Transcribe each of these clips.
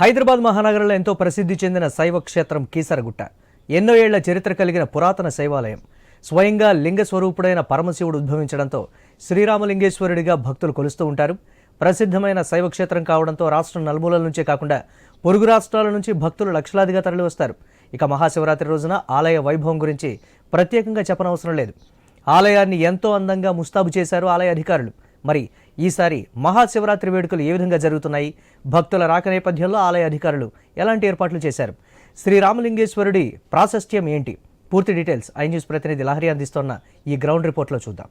హైదరాబాద్ మహానగరంలో ఎంతో ప్రసిద్ధి చెందిన శైవ క్షేత్రం కీసరగుట్ట. ఎన్నో ఏళ్ళ చరిత్ర కలిగిన పురాతన శైవాలయం. స్వయంగా లింగ స్వరూపుడైన పరమశివుడు ఉద్భవించడంతో శ్రీరామలింగేశ్వరుడిగా భక్తులు కొలుస్తూ ఉంటారు. ప్రసిద్ధమైన శైవక్షేత్రం కావడంతో రాష్ట్రం నలుమూలల నుంచే కాకుండా పొరుగు రాష్ట్రాల నుంచి భక్తులు లక్షలాదిగా తరలివస్తారు. ఇక మహాశివరాత్రి రోజున ఆలయ వైభవం గురించి ప్రత్యేకంగా చెప్పనవసరం లేదు. ఆలయాన్ని ఎంతో అందంగా ముస్తాబు చేశారు ఆలయ అధికారులు. మరి ఈసారి మహాశివరాత్రి వేడుకలు ఏ విధంగా జరుగుతున్నాయి? భక్తుల రాక నేపథ్యంలో ఆలయ అధికారులు ఎలాంటి ఏర్పాట్లు చేశారు? శ్రీరామలింగేశ్వరుడి ప్రాశస్త్యం ఏంటి? పూర్తి డీటెయిల్స్ ఐ న్యూస్ ప్రతినిధి లహరి అందిస్తోన్న ఈ గ్రౌండ్ రిపోర్ట్లో చూద్దాం.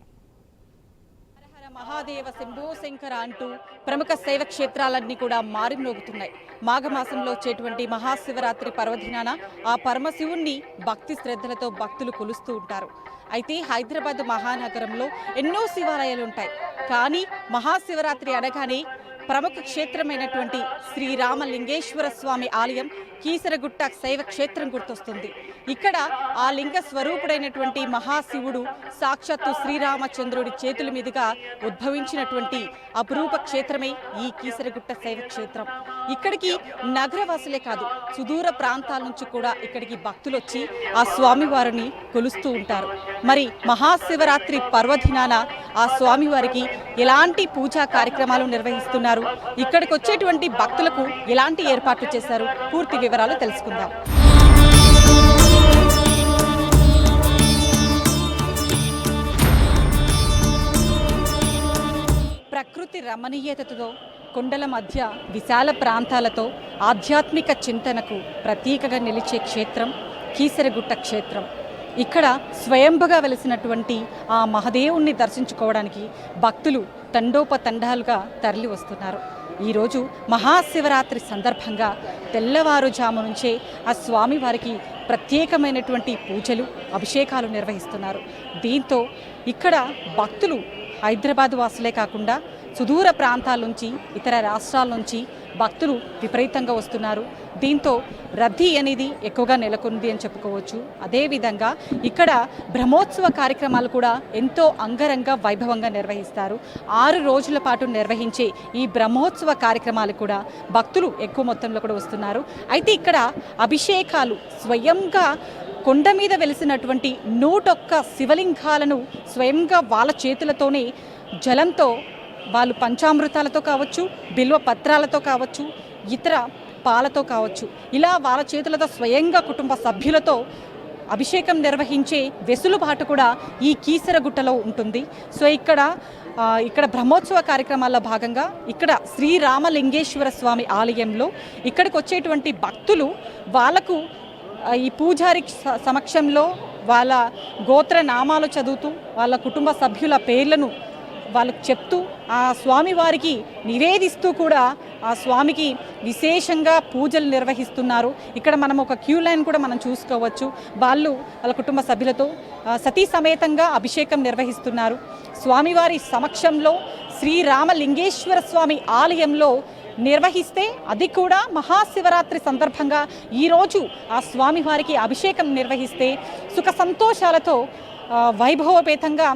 మహాదేవ శంభో శంకర అంటూ ప్రముఖ శైవ క్షేత్రాలన్నీ కూడా మారిమ్రోగుతున్నాయి మాఘమాసంలో వచ్చేటువంటి మహాశివరాత్రి పర్వదినాన ఆ పరమశివుణ్ణి భక్తి శ్రద్ధలతో భక్తులు కొలుస్తూ ఉంటారు. అయితే హైదరాబాద్ మహానగరంలో ఎన్నో శివాలయాలు ఉంటాయి. కానీ మహాశివరాత్రి అనగానే ప్రముఖ క్షేత్రమైనటువంటి శ్రీరామలింగేశ్వర స్వామి ఆలయం కీసరగుట్ట శైవ క్షేత్రం గుర్తొస్తుంది. ఇక్కడ ఆ లింగ స్వరూపుడైనటువంటి మహాశివుడు సాక్షాత్తు శ్రీరామచంద్రుడి చేతుల మీదుగా ఉద్భవించినటువంటి అపురూప క్షేత్రమే ఈ కీసరగుట్ట శైవ క్షేత్రం. ఇక్కడికి నగరవాసులే కాదు సుదూర ప్రాంతాల నుంచి కూడా ఇక్కడికి భక్తులు వచ్చి ఆ స్వామివారిని కొలుస్తూ ఉంటారు. మరి మహాశివరాత్రి పర్వదినాన ఆ స్వామివారికి ఎలాంటి పూజా కార్యక్రమాలు నిర్వహిస్తున్నారు? ఇక్కడికి వచ్చేటువంటి భక్తులకు ఎలాంటి ఏర్పాట్లు చేశారు? పూర్తి వివరాలు తెలుసుకుందాం. ప్రకృతి రమణీయతతో కొండల మధ్య విశాల ప్రాంతాలతో ఆధ్యాత్మిక చింతనకు ప్రతీకగా నిలిచే క్షేత్రం కీసరగుట్ట క్షేత్రం. ఇక్కడ స్వయంభగా వెలిసినటువంటి ఆ మహదేవుణ్ణి దర్శించుకోవడానికి భక్తులు తండోపతండాలుగా తరలి వస్తున్నారు ఈరోజు మహాశివరాత్రి సందర్భంగా తెల్లవారుజాము నుంచే ఆ స్వామివారికి ప్రత్యేకమైనటువంటి పూజలు అభిషేకాలు నిర్వహిస్తున్నారు. దీంతో ఇక్కడ భక్తులు హైదరాబాద్ వాసులే కాకుండా సుదూర ప్రాంతాల నుంచి ఇతర రాష్ట్రాల నుంచి భక్తులు విపరీతంగా వస్తున్నారు. దీంతో రద్దీ అనేది ఎక్కువగా నెలకొంది అని చెప్పుకోవచ్చు. అదేవిధంగా ఇక్కడ బ్రహ్మోత్సవ కార్యక్రమాలు కూడా ఎంతో అంగరంగ వైభవంగా నిర్వహిస్తారు. ఆరు రోజుల పాటు నిర్వహించే ఈ బ్రహ్మోత్సవ కార్యక్రమాలు కూడా భక్తులు ఎక్కువ మొత్తంలో కూడా వస్తున్నారు. అయితే ఇక్కడ అభిషేకాలు స్వయంగా కొండ మీద వెలిసినటువంటి నూటొక్క శివలింగాలను స్వయంగా వాళ్ళ చేతులతోనే జలంతో వాళ్ళు పంచామృతాలతో కావచ్చు బిల్వ పత్రాలతో కావచ్చు ఇతర పాలతో కావచ్చు. ఇలా వాళ్ళ చేతులతో స్వయంగా కుటుంబ సభ్యులతో అభిషేకం నిర్వహించే వెసులుబాటు కూడా ఈ కీసరగుట్టలో ఉంటుంది. సో ఇక్కడ ఇక్కడ బ్రహ్మోత్సవ కార్యక్రమాల్లో భాగంగా ఇక్కడ శ్రీరామలింగేశ్వర స్వామి ఆలయంలో ఇక్కడికి వచ్చేటువంటి భక్తులు వాళ్ళకు ఈ పూజారి సమక్షంలో వాళ్ళ గోత్ర నామాలు చదువుతూ వాళ్ళ కుటుంబ సభ్యుల పేర్లను వాళ్ళకు చెప్తూ ఆ స్వామి వారికి నివేదిస్తూ కూడా ఆ స్వామికి విశేషంగా పూజలు నిర్వహిస్తున్నారు. ఇక్కడ మనం ఒక క్యూ లైన్ కూడా మనం చూసుకోవచ్చు. వాళ్ళు వాళ్ళ కుటుంబ సభ్యులతో సతీ సమేతంగా అభిషేకం నిర్వహిస్తున్నారు. స్వామివారి సమక్షంలో శ్రీరామలింగేశ్వర స్వామి ఆలయంలో నిర్వహిస్తే అది కూడా మహాశివరాత్రి సందర్భంగా ఈరోజు ఆ స్వామివారికి అభిషేకం నిర్వహిస్తే సుఖ సంతోషాలతో వైభవపేతంగా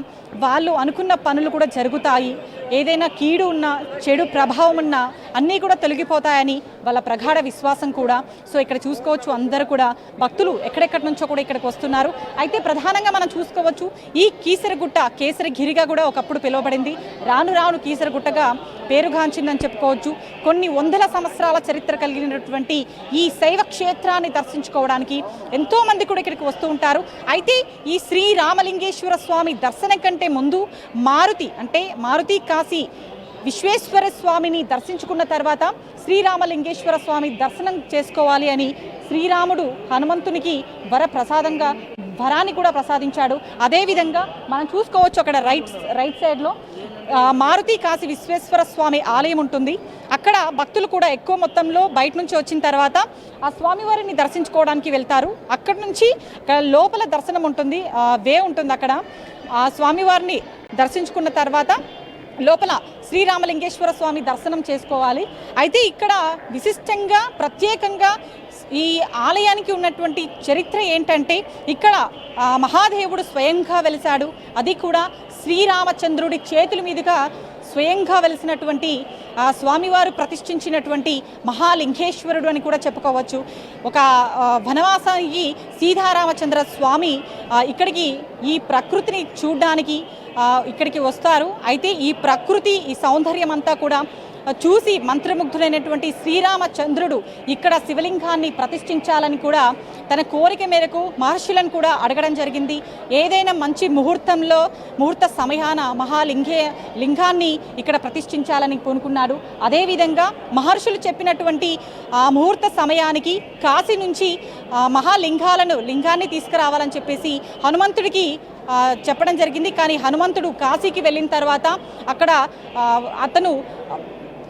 వాళ్ళు అనుకున్న పనులు కూడా జరుగుతాయి. ఏదైనా కీడు ఉన్నా చెడు ప్రభావం ఉన్నా అన్నీ కూడా తొలగిపోతాయని వాళ్ళ ప్రగాఢ విశ్వాసం కూడా. సో ఇక్కడ చూసుకోవచ్చు అందరూ కూడా. భక్తులు ఎక్కడెక్కడి నుంచో కూడా ఇక్కడికి వస్తున్నారు. అయితే ప్రధానంగా మనం చూసుకోవచ్చు ఈ కీసరగుట్ట కేసరగిరిగా కూడా ఒకప్పుడు పిలువబడింది. రాను రాను కీసరగుట్టగా పేరుగాంచిందని చెప్పుకోవచ్చు. కొన్ని వందల సంవత్సరాల చరిత్ర కలిగినటువంటి ఈ శైవ క్షేత్రాన్ని దర్శించుకోవడానికి ఎంతోమంది కూడా ఇక్కడికి వస్తూ ఉంటారు. అయితే ఈ శ్రీ రామలింగేశ్వర స్వామి దర్శనం కంటే ముందు మారుతి అంటే మారుతి కాశీ విశ్వేశ్వర స్వామిని దర్శించుకున్న తర్వాత శ్రీరామలింగేశ్వర స్వామి దర్శనం చేసుకోవాలి అని శ్రీరాముడు హనుమంతునికి వర ప్రసాదంగా వరాన్ని కూడా ప్రసాదించాడు. అదేవిధంగా మనం చూసుకోవచ్చు అక్కడ రైట్ రైట్ సైడ్లో మారుతి కాశీ విశ్వేశ్వర స్వామి ఆలయం ఉంటుంది. అక్కడ భక్తులు కూడా ఎక్కువ మొత్తంలో బయట నుంచి వచ్చిన తర్వాత ఆ స్వామివారిని దర్శించుకోవడానికి వెళ్తారు. అక్కడ నుంచి లోపల దర్శనం ఉంటుంది. వే ఉంటుంది అక్కడ. ఆ స్వామివారిని దర్శించుకున్న తర్వాత లోపల శ్రీరామలింగేశ్వర స్వామి దర్శనం చేసుకోవాలి. అయితే ఇక్కడ విశిష్టంగా ప్రత్యేకంగా ఈ ఆలయానికి ఉన్నటువంటి చరిత్ర ఏంటంటే ఇక్కడ మహాదేవుడు స్వయంగా వెలిశాడు. అది కూడా శ్రీరామచంద్రుడి చేతుల మీదుగా స్వయంగా వెలిసినటువంటి స్వామివారు ప్రతిష్ఠించినటువంటి మహాలింగేశ్వరుడు అని కూడా చెప్పుకోవచ్చు. ఒక వనవాసానికి సీతారామచంద్ర స్వామి ఇక్కడికి ఈ ప్రకృతిని చూడడానికి ఇక్కడికి వస్తారు. అయితే ఈ ప్రకృతి ఈ సౌందర్యం అంతా కూడా చూసి మంత్రముగ్ధుడైనటువంటి శ్రీరామచంద్రుడు ఇక్కడ శివలింగాన్ని ప్రతిష్ఠించాలని కూడా తన కోరిక మేరకు మహర్షులను కూడా అడగడం జరిగింది. ఏదైనా మంచి ముహూర్తంలో ముహూర్త సమయాన మహాలింగే లింగాన్ని ఇక్కడ ప్రతిష్ఠించాలని పూనుకున్నాడు అదేవిధంగా మహర్షులు చెప్పినటువంటి ఆ ముహూర్త సమయానికి కాశీ నుంచి మహాలింగాలను లింగాన్ని తీసుకురావాలని చెప్పేసి హనుమంతుడికి చెప్పడం జరిగింది. కానీ హనుమంతుడు కాశీకి వెళ్ళిన తర్వాత అక్కడ అతను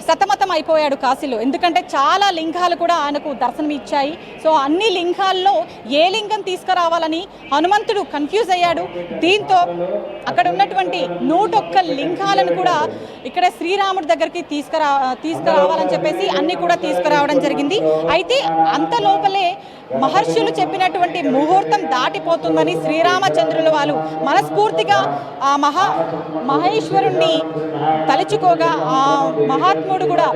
సతమతం అయిపోయాడు కాశీలో. ఎందుకంటే చాలా లింగాలు కూడా ఆయనకు దర్శనం ఇచ్చాయి సో అన్ని లింగాల్లో ఏ లింగం తీసుకురావాలని హనుమంతుడు కన్ఫ్యూజ్ అయ్యాడు. దీంతో అక్కడ ఉన్నటువంటి నూటొక్క లింగాలను కూడా ఇక్కడ శ్రీరాముడి దగ్గరికి తీసుకురా తీసుకురావాలని చెప్పేసి అన్నీ కూడా తీసుకురావడం జరిగింది. అయితే అంత లోపలే మహర్షులు చెప్పినటువంటి ముహూర్తం దాటిపోతుందని శ్రీరామచంద్రుల వాళ్ళు మనస్ఫూర్తిగా ఆ మహా మహేశ్వరుణ్ణి తలుచుకోగా ఆ మహాత్ముడు కూడా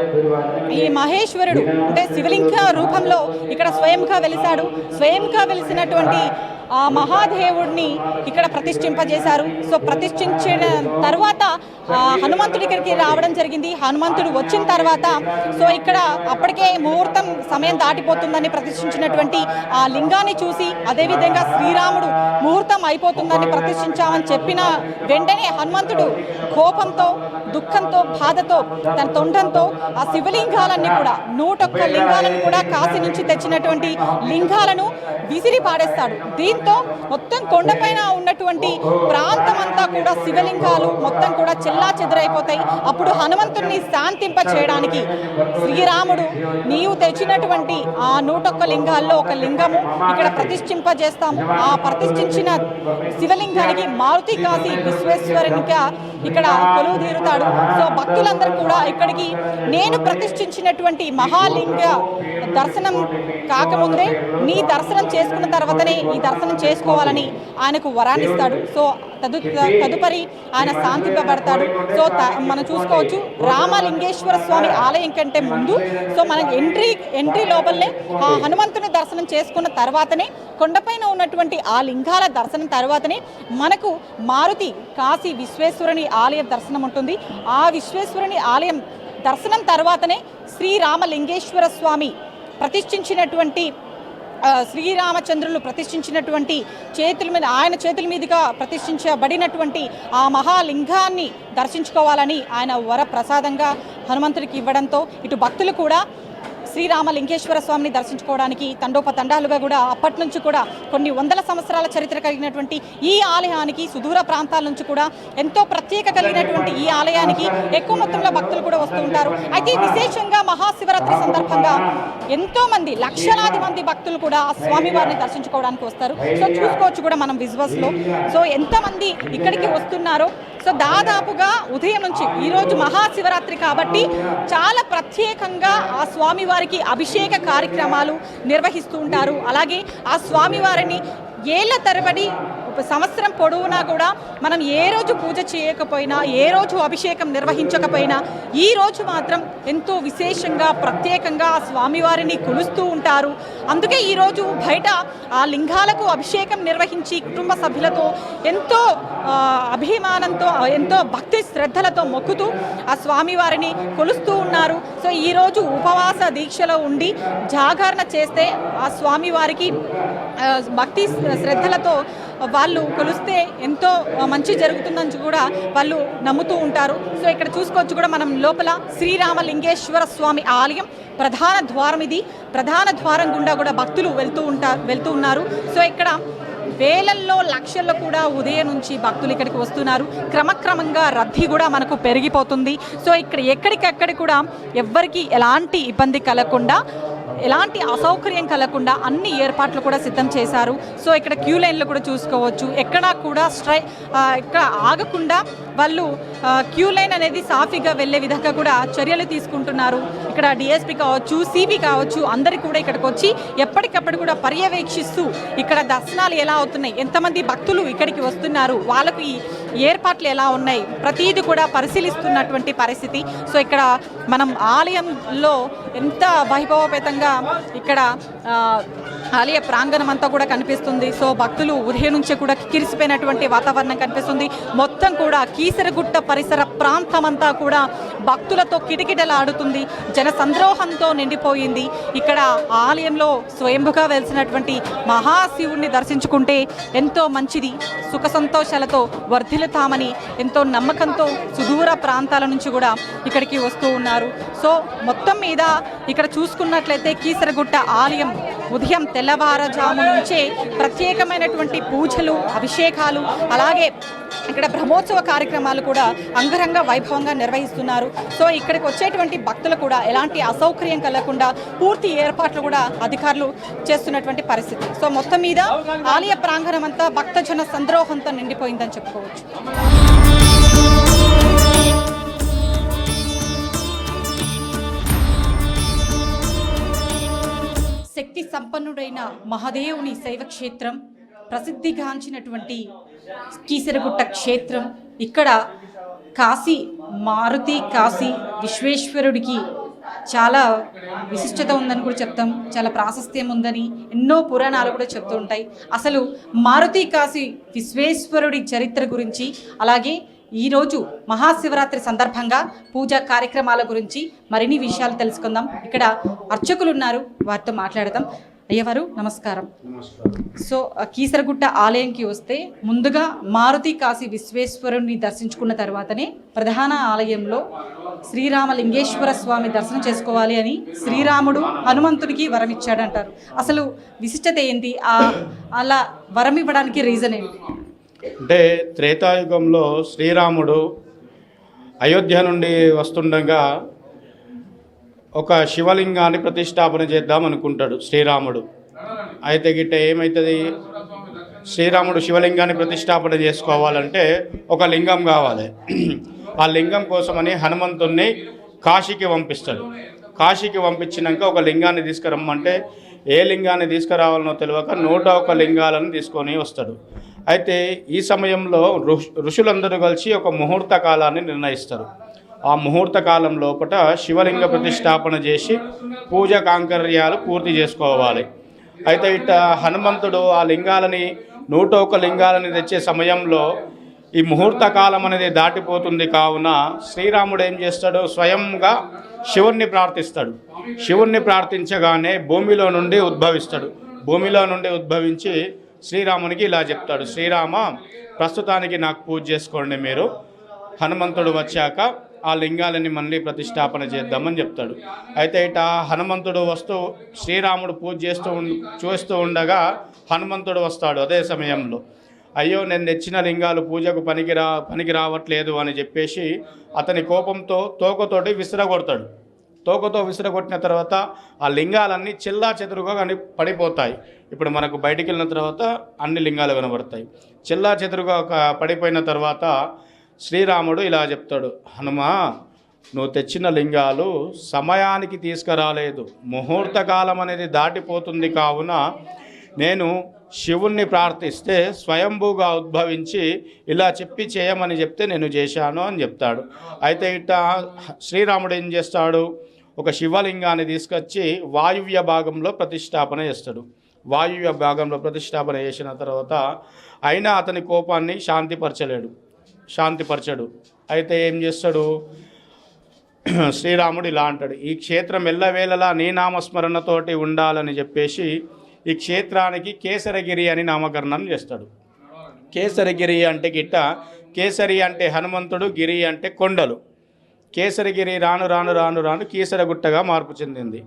ఈ మహేశ్వరుడు అంటే శివలింగ రూపంలో ఇక్కడ స్వయంగా వెలిశాడు. స్వయంగా వెలిసినటువంటి ఆ మహాదేవుడిని ఇక్కడ ప్రతిష్ఠింపజేశారు. సో ప్రతిష్ఠించిన తర్వాత హనుమంతుడి ఇక్కడికి రావడం జరిగింది. హనుమంతుడు వచ్చిన తర్వాత సో ఇక్కడ అప్పటికే ముహూర్తం సమయం దాటిపోతుందని ప్రతిష్ఠించినటువంటి ఆ లింగాన్ని చూసి అదేవిధంగా శ్రీరాముడు ముహూర్తం అయిపోతుందని ప్రతిష్ఠించామని చెప్పిన వెంటనే హనుమంతుడు కోపంతో దుఃఖంతో బాధతో తన తొండంతో ఆ శివలింగాలన్నీ కూడా నూటొక్క లింగాలను కూడా కాశీ నుంచి తెచ్చినటువంటి లింగాలను విసిరి పాడేస్తాడు దీంతో మొత్తం కొండపైన ఉన్నటువంటి ప్రాంతం అంతా కూడా శివలింగాలు మొత్తం కూడా చెల్లా చెదరైపోతాయి. అప్పుడు హనుమంతుడిని శాంతింప చేయడానికి శ్రీరాముడు నీవు తెచ్చినటువంటి ఆ నూటొక్క లింగాల్లో ఒక లింగము ఇక్కడ ప్రతిష్ఠింపజేస్తాము. ఆ ప్రతిష్ఠించిన శివలింగానికి మారుతి కాశీ విశ్వేశ్వరునిగా ఇక్కడ కొలువు తీరుతాడు సో భక్తులందరూ కూడా ఇక్కడికి నేను ప్రతిష్ఠించినటువంటి మహాలింగ దర్శనం కాకముందే నీ దర్శనం చేసుకున్న తర్వాతనే ఈ దర్శనం చేసుకోవాలని ఆయనకు వరాన్ని ఇస్తాడు. సో తదు తదుపరి ఆయన శాంతింపబడతాడు సో త- మనం చూసుకోవచ్చు రామలింగేశ్వర స్వామి ఆలయం కంటే ముందు సో మనం ఎంట్రీ ఎంట్రీ లోపలనే ఆ హనుమంతుని దర్శనం చేసుకున్న తర్వాతనే కొండపైన ఉన్నటువంటి ఆ లింగాల దర్శనం తర్వాతనే మనకు మారుతి కాశీ విశ్వేశ్వరుని ఆలయ దర్శనం ఉంటుంది. ఆ విశ్వేశ్వరుని ఆలయం దర్శనం తర్వాతనే శ్రీరామలింగేశ్వర స్వామి ప్రతిష్ఠించినటువంటి శ్రీరామచంద్రులు ప్రతిష్ఠించినటువంటి చేతుల మీద ఆయన చేతుల మీదుగా ప్రతిష్ఠించబడినటువంటి ఆ మహాలింగాన్ని దర్శించుకోవాలని ఆయన వర ప్రసాదంగా హనుమంతుడికి ఇవ్వడంతో ఇటు భక్తులు కూడా శ్రీరామ లింకేశ్వర స్వామిని దర్శించుకోవడానికి తండోపతండాలుగా కూడా అప్పటి నుంచి కూడా కొన్ని వందల సంవత్సరాల చరిత్ర కలిగినటువంటి ఈ ఆలయానికి సుదూర ప్రాంతాల నుంచి కూడా ఎంతో ప్రత్యేక కలిగినటువంటి ఈ ఆలయానికి ఎక్కువ మొత్తంలో భక్తులు కూడా వస్తూ ఉంటారు. అయితే విశేషంగా మహాశివరాత్రి సందర్భంగా ఎంతో మంది లక్షలాది మంది భక్తులు కూడా ఆ స్వామివారిని దర్శించుకోవడానికి వస్తారు. సో చూసుకోవచ్చు కూడా మనం విజువల్స్లో సో ఎంతమంది ఇక్కడికి వస్తున్నారో సో దాదాపుగా ఉదయం నుంచి ఈరోజు మహాశివరాత్రి కాబట్టి చాలా ప్రత్యేకంగా ఆ స్వామివారికి అభిషేక కార్యక్రమాలు నిర్వహిస్తూ ఉంటారు. అలాగే ఆ స్వామివారిని ఏళ్ళ తరబడి సంవత్సరం పొడవునా కూడా మనం ఏ రోజు పూజ చేయకపోయినా ఏ రోజు అభిషేకం నిర్వహించకపోయినా ఈ రోజు మాత్రం ఎంతో విశేషంగా ప్రత్యేకంగా ఆ స్వామివారిని కొలుస్తూ ఉంటారు. అందుకే ఈరోజు బయట ఆ లింగాలకు అభిషేకం నిర్వహించి కుటుంబ సభ్యులతో ఎంతో అభిమానంతో ఎంతో భక్తి శ్రద్ధలతో మొక్కుతూ ఆ స్వామివారిని కొలుస్తూ ఉన్నారు. సో ఈరోజు ఉపవాస దీక్షలో ఉండి జాగరణ చేస్తే ఆ స్వామివారికి భక్తి శ్రద్ధలతో వాళ్ళు కొలిస్తే ఎంతో మంచి జరుగుతుందని కూడా వాళ్ళు నమ్ముతూ ఉంటారు. సో ఇక్కడ చూసుకోవచ్చు కూడా మనం లోపల శ్రీరామలింగేశ్వర స్వామి ఆలయం ప్రధాన ద్వారం ఇది. ప్రధాన ద్వారం గుండా కూడా భక్తులు వెళ్తూ ఉంటారు వెళ్తూ ఉన్నారు. సో ఇక్కడ వేలల్లో లక్షల్లో కూడా ఉదయం నుంచి భక్తులు ఇక్కడికి వస్తున్నారు. క్రమక్రమంగా రద్దీ కూడా మనకు పెరిగిపోతుంది. సో ఇక్కడ ఎక్కడికక్కడ కూడా ఎవ్వరికి ఎలాంటి ఇబ్బంది కలగకుండా ఎలాంటి అసౌకర్యం కలగకుండా అన్ని ఏర్పాట్లు కూడా సిద్ధం చేశారు. సో ఇక్కడ క్యూ లైన్లు కూడా చూసుకోవచ్చు. ఎక్కడా కూడా స్ట్రై ఇక్కడ ఆగకుండా వాళ్ళు క్యూ లైన్ అనేది సాఫీగా వెళ్ళే విధంగా కూడా చర్యలు తీసుకుంటున్నారు. ఇక్కడ డిఎస్పీ కావచ్చు సిబి కావచ్చు అందరు కూడా ఇక్కడికి వచ్చి ఎప్పటికప్పుడు కూడా పర్యవేక్షిస్తూ ఇక్కడ దర్శనాలు ఎలా అవుతున్నాయి ఎంతమంది భక్తులు ఇక్కడికి వస్తున్నారు వాళ్ళకు ఈ ఏర్పాట్లు ఎలా ఉన్నాయి ప్రతిదీ కూడా పరిశీలిస్తున్నటువంటి పరిస్థితి. సో ఇక్కడ మనం ఆలయంలో ఎంత వైభవపేతంగా ఇక్కడ ఆలయ ప్రాంగణం అంతా కూడా కనిపిస్తుంది. సో భక్తులు ఉదయం నుంచే కూడా కిరిసిపోయినటువంటి వాతావరణం కనిపిస్తుంది. మొత్తం కూడా కీసరగుట్ట పరిసర ప్రాంతం అంతా కూడా భక్తులతో కిటకిటలాడుతుంది. జన సంద్రోహంతో నిండిపోయింది. ఇక్కడ ఆలయంలో స్వయంభుగా వెలిసినటువంటి మహాశివుణ్ణి దర్శించుకుంటే ఎంతో మంచిది. సుఖ సంతోషాలతో వర్ధిల్లుతామని ఎంతో నమ్మకంతో సుదూర ప్రాంతాల నుంచి కూడా ఇక్కడికి వస్తూ ఉన్నారు. సో మొత్తం మీద ఇక్కడ చూసుకున్నట్లయితే కీసరగుట్ట ఆలయం ఉదయం తెల్లవారుజాము నుంచే ప్రత్యేకమైనటువంటి పూజలు అభిషేకాలు అలాగే ఇక్కడ బ్రహ్మోత్సవ కార్యక్రమాలు కూడా అంగరంగ వైభవంగా నిర్వహిస్తున్నారు. సో ఇక్కడికి వచ్చేటువంటి భక్తులు కూడా ఎలాంటి అసౌకర్యం కలగకుండా పూర్తి ఏర్పాట్లు కూడా అధికారులు చేస్తున్నటువంటి పరిస్థితి. సో మొత్తం మీద ఆలయ ప్రాంగణం అంతా భక్తజన సంద్రోహంతో నిండిపోయిందని చెప్పుకోవచ్చు. శక్తి సంపన్నుడైన మహాదేవుని శైవ క్షేత్రం ప్రసిద్ధిగాంచినటువంటి కీసరగుట్ట క్షేత్రం ఇక్కడ కాశీ మారుతి కాశీ విశ్వేశ్వరుడికి చాలా విశిష్టత ఉందని కూడా చెప్తాం చాలా ప్రాశస్త్యం ఉందని ఎన్నో పురాణాలు కూడా చెప్తూ ఉంటాయి. అసలు మారుతి కాశీ విశ్వేశ్వరుడి చరిత్ర గురించి అలాగే ఈరోజు మహాశివరాత్రి సందర్భంగా పూజా కార్యక్రమాల గురించి మరిన్ని విషయాలు తెలుసుకుందాం. ఇక్కడ అర్చకులు ఉన్నారు వారితో మాట్లాడదాం. అయ్యవారు నమస్కారం. సో కీసరగుట్ట ఆలయంకి వస్తే ముందుగా మారుతి కాశీ విశ్వేశ్వరుని దర్శించుకున్న తర్వాతనే ప్రధాన ఆలయంలో శ్రీరామలింగేశ్వర స్వామి దర్శనం చేసుకోవాలి అని శ్రీరాముడు హనుమంతుడికి వరం ఇచ్చాడంటారు. అసలు విశిష్టత ఏంటి? ఆ అలా వరం ఇవ్వడానికి రీజన్ ఏంటి? అంటే త్రేతాయుగంలో శ్రీరాముడు అయోధ్య నుండి వస్తుండగా ఒక శివలింగాన్ని ప్రతిష్టాపన చేద్దాం అనుకుంటాడు శ్రీరాముడు. అయితే గిట్ట ఏమవుతుంది శ్రీరాముడు శివలింగాన్ని ప్రతిష్టాపన చేసుకోవాలంటే ఒక లింగం కావాలి. ఆ లింగం కోసమని హనుమంతుణ్ణి కాశీకి పంపిస్తాడు. కాశీకి పంపించినాక ఒక లింగాన్ని తీసుకురమ్మంటే ఏ లింగాన్ని తీసుకురావాలనో తెలియక నూట ఒక లింగాలను తీసుకొని వస్తాడు. అయితే ఈ సమయంలో ఋష్ ఋషులందరూ కలిసి ఒక ముహూర్త కాలాన్ని నిర్ణయిస్తారు. ఆ ముహూర్త కాలం లోపల శివలింగ ప్రతిష్టాపన చేసి పూజ కాంకర్యాలు పూర్తి చేసుకోవాలి. అయితే ఇట హనుమంతుడు ఆ లింగాలని నూట ఒక లింగాలని తెచ్చే సమయంలో ఈ ముహూర్త కాలం అనేది దాటిపోతుంది కావున శ్రీరాముడు ఏం చేస్తాడు? స్వయంగా శివుణ్ణి ప్రార్థిస్తాడు. శివుణ్ణి ప్రార్థించగానే భూమిలో నుండి ఉద్భవిస్తాడు. భూమిలో నుండి ఉద్భవించి శ్రీరామునికి ఇలా చెప్తాడు శ్రీరామ ప్రస్తుతానికి నాకు పూజ చేసుకోండి మీరు. హనుమంతుడు వచ్చాక ఆ లింగాలని మళ్ళీ ప్రతిష్టాపన చేద్దామని చెప్తాడు. అయితే ఇట హనుమంతుడు వస్తూ శ్రీరాముడు పూజ చేస్తూ చూస్తూ ఉండగా హనుమంతుడు వస్తాడు అదే సమయంలో. అయ్యో నేను తెచ్చిన లింగాలు పూజకు పనికి రా పనికి రావట్లేదు అని చెప్పేసి అతని కోపంతో తోకతోటి విసిరగొడతాడు. తోకతో విసిరగొట్టిన తర్వాత ఆ లింగాలన్నీ చిల్లా చెదురుగా పడిపోతాయి. ఇప్పుడు మనకు బయటికి వెళ్ళిన తర్వాత అన్ని లింగాలు కనబడతాయి. చిల్లా చెదురుగా ఒక పడిపోయిన తర్వాత శ్రీరాముడు ఇలా చెప్తాడు హనుమా నువ్వు తెచ్చిన లింగాలు సమయానికి తీసుకురాలేదు. ముహూర్త కాలం అనేది దాటిపోతుంది కావున నేను శివుణ్ణి ప్రార్థిస్తే స్వయంభూగా ఉద్భవించి ఇలా చెప్పి చేయమని చెప్తే నేను చేశాను అని చెప్తాడు. అయితే ఇట శ్రీరాముడు ఏం చేస్తాడు? ఒక శివలింగాన్ని తీసుకొచ్చి వాయువ్య భాగంలో ప్రతిష్టాపన చేస్తాడు. వాయువ్య భాగంలో ప్రతిష్టాపన చేసిన తర్వాత అయినా అతని కోపాన్ని శాంతిపరచలేడు. శాంతిపరచడు. అయితే ఏం చేస్తాడు? శ్రీరాముడు ఇలా అంటాడు ఈ క్షేత్రం ఎల్లవేళలా నీ నామస్మరణతోటి ఉండాలని చెప్పేసి ఈ క్షేత్రానికి కేసరగిరి అని నామకరణం చేస్తాడు. కేసరగిరి అంటే గిట్ట కేసరి అంటే హనుమంతుడు గిరి అంటే కొండలు. కేసరిగిరి రాను రాను రాను రాను కీసరగుట్టగా మార్పు చెందింది.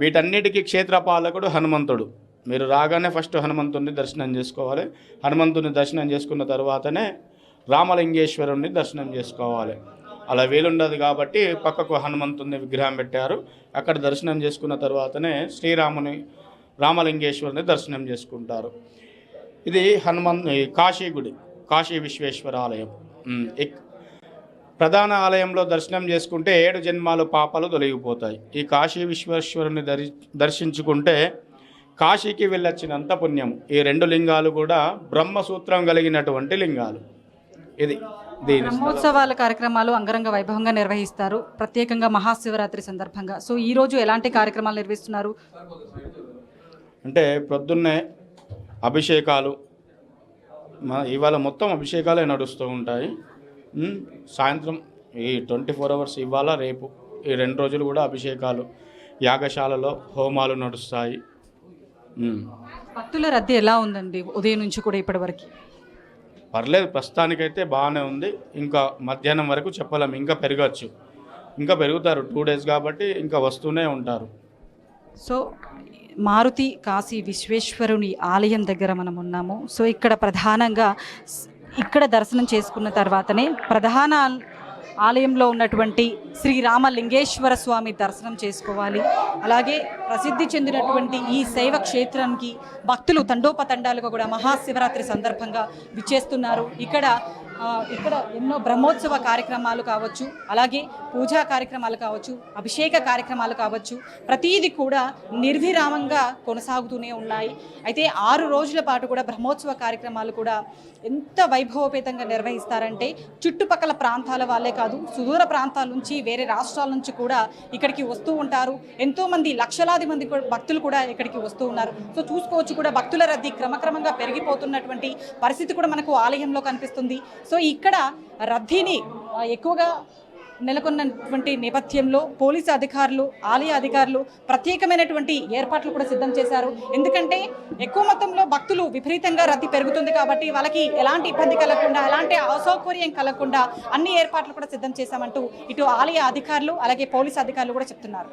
వీటన్నిటికీ క్షేత్రపాలకుడు హనుమంతుడు. మీరు రాగానే ఫస్ట్ హనుమంతుడిని దర్శనం చేసుకోవాలి. హనుమంతుని దర్శనం చేసుకున్న తర్వాతనే రామలింగేశ్వరుణ్ణి దర్శనం చేసుకోవాలి. అలా వీలుండదు కాబట్టి పక్కకు హనుమంతుని విగ్రహం పెట్టారు. అక్కడ దర్శనం చేసుకున్న తర్వాతనే శ్రీరాముని రామలింగేశ్వరుని దర్శనం చేసుకుంటారు. ఇది హనుమన్ ఈ కాశీ గుడి కాశీ విశ్వేశ్వర ఆలయం ప్రధాన ఆలయంలో దర్శనం చేసుకుంటే ఏడు జన్మాలు పాపాలు తొలగిపోతాయి. ఈ కాశీ విశ్వేశ్వరుని దరి దర్శించుకుంటే కాశీకి వెళ్ళొచ్చినంత పుణ్యం. ఈ రెండు లింగాలు కూడా బ్రహ్మసూత్రం కలిగినటువంటి లింగాలు. ఇది దీని బ్రహ్మోత్సవాల కార్యక్రమాలు అంగరంగ వైభవంగా నిర్వహిస్తారు. ప్రత్యేకంగా మహాశివరాత్రి సందర్భంగా. సో ఈ రోజు ఎలాంటి కార్యక్రమాలు నిర్వహిస్తున్నారు? అంటే ప్రొద్దున్నే అభిషేకాలు ఇవాళ మొత్తం అభిషేకాలే నడుస్తూ ఉంటాయి. సాయంత్రం ఈ ట్వంటీ ఫోర్ అవర్స్ ఇవాళ రేపు ఈ రెండు రోజులు కూడా అభిషేకాలు యాగశాలలో హోమాలు నడుస్తాయి. భక్తుల రద్దీ ఎలా ఉందండి? ఉదయం నుంచి కూడా ఇప్పటి వరకు? పర్లేదు ప్రస్తుతానికైతే బాగానే ఉంది. ఇంకా మధ్యాహ్నం వరకు చెప్పలేం. ఇంకా పెరగచ్చు. ఇంకా పెరుగుతారు. టూ డేస్ కాబట్టి ఇంకా వస్తూనే ఉంటారు. సో మారుతి కాశీ విశ్వేశ్వరుని ఆలయం దగ్గర మనం ఉన్నాము. సో ఇక్కడ ప్రధానంగా ఇక్కడ దర్శనం చేసుకున్న తర్వాతనే ప్రధాన ఆలయంలో ఉన్నటువంటి శ్రీ రామలింగేశ్వర స్వామి దర్శనం చేసుకోవాలి. అలాగే ప్రసిద్ధి చెందినటువంటి ఈ శైవ క్షేత్రానికి భక్తులు తండోపతండాలుగా కూడా మహాశివరాత్రి సందర్భంగా విచ్చేస్తున్నారు. ఇక్కడ ఇక్కడ ఎన్నో బ్రహ్మోత్సవ కార్యక్రమాలు కావచ్చు అలాగే పూజా కార్యక్రమాలు కావచ్చు అభిషేక కార్యక్రమాలు కావచ్చు ప్రతీది కూడా నిర్విరామంగా కొనసాగుతూనే ఉన్నాయి. అయితే ఆరు రోజుల పాటు కూడా బ్రహ్మోత్సవ కార్యక్రమాలు కూడా ఎంత వైభవపేతంగా నిర్వహిస్తారంటే చుట్టుపక్కల ప్రాంతాల వాళ్ళే కాదు సుదూర ప్రాంతాల నుంచి వేరే రాష్ట్రాల నుంచి కూడా ఇక్కడికి వస్తూ ఉంటారు. ఎంతోమంది లక్షలాది మంది కూడా- భక్తులు కూడా ఇక్కడికి వస్తూ ఉన్నారు. సో చూసుకోవచ్చు కూడా భక్తుల రద్దీ క్రమక్రమంగా పెరిగిపోతున్నటువంటి పరిస్థితి కూడా మనకు ఆలయంలో కనిపిస్తుంది. సో ఇక్కడ రద్దీని ఎక్కువగా నెలకొన్నటువంటి నేపథ్యంలో పోలీసు అధికారులు ఆలయ అధికారులు ప్రత్యేకమైనటువంటి ఏర్పాట్లు కూడా సిద్ధం చేశారు. ఎందుకంటే ఎక్కువ మొత్తంలో భక్తులు విపరీతంగా రద్దీ పెరుగుతుంది కాబట్టి వాళ్ళకి ఎలాంటి ఇబ్బంది కలగకుండా ఎలాంటి అసౌకర్యం కలగకుండా అన్ని ఏర్పాట్లు కూడా సిద్ధం చేశామంటూ ఇటు ఆలయ అధికారులు అలాగే పోలీసు అధికారులు కూడా చెప్తున్నారు.